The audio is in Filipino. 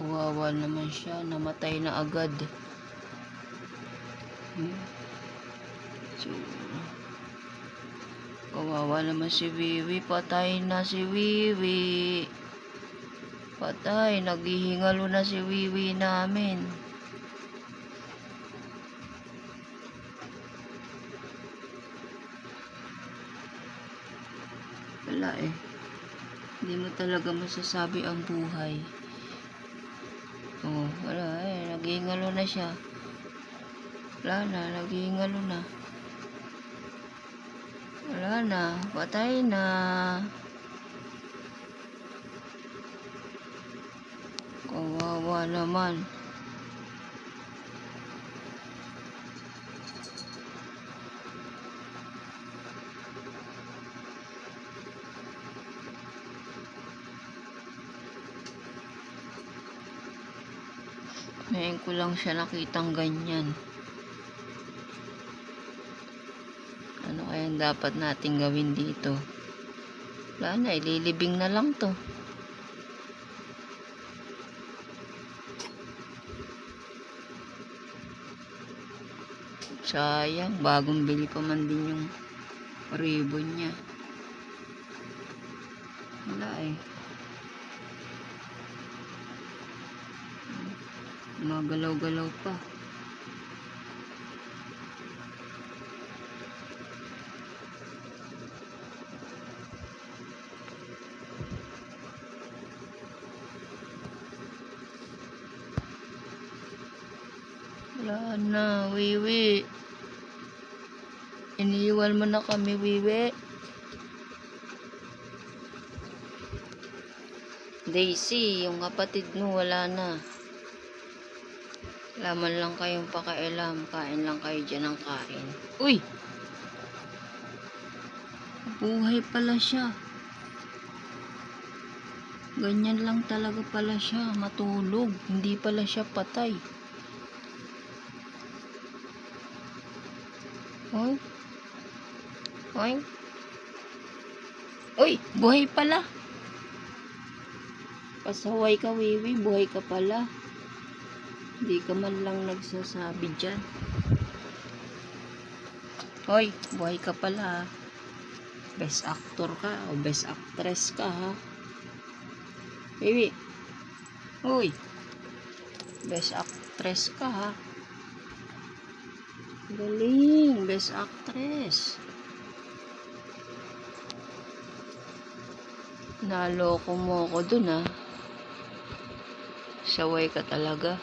Kawawa naman siya. Namatay na agad. Hmm. So, kawawa naman si Wiwi. Patay na si Wiwi. Patay. Naghihingalo na si Wiwi namin. Wala eh. Hindi mo talaga masasabi ang buhay. Oh, wala eh. Naghihingalo na siya. Wala na. Naghihingalo na. Wala na. Patay na. Kawawa naman. Ngayon ko lang siya nakitang ganyan. Ano kaya dapat nating gawin dito? Wala na, ililibing na lang to. Sayang, bagong bili pa man din yung ribbon niya. Wala eh. Magalaw-galaw pa. Wala na, wiwi. Iniiwan mo na kami, wiwi. Daisy, yung kapatid mo, wala na. Laman lang kayong pakailam. Kain lang kayo dyan ng kain. Uy! Buhay pala siya. Ganyan lang talaga pala siya. Matulog. Hindi pala siya patay. Hoy. Hoy. Uy! Buhay pala. Pasaway ka, Wiwi. Buhay ka pala. Hindi ka man lang nagsasabi dyan. Hoy, buhay ka pala ha. Best actor ka o best actress ka ha. Baby. Hoy. Best actress ka ha. Galing. Best actress. Naloko mo ako dun ha. Saway ka talaga.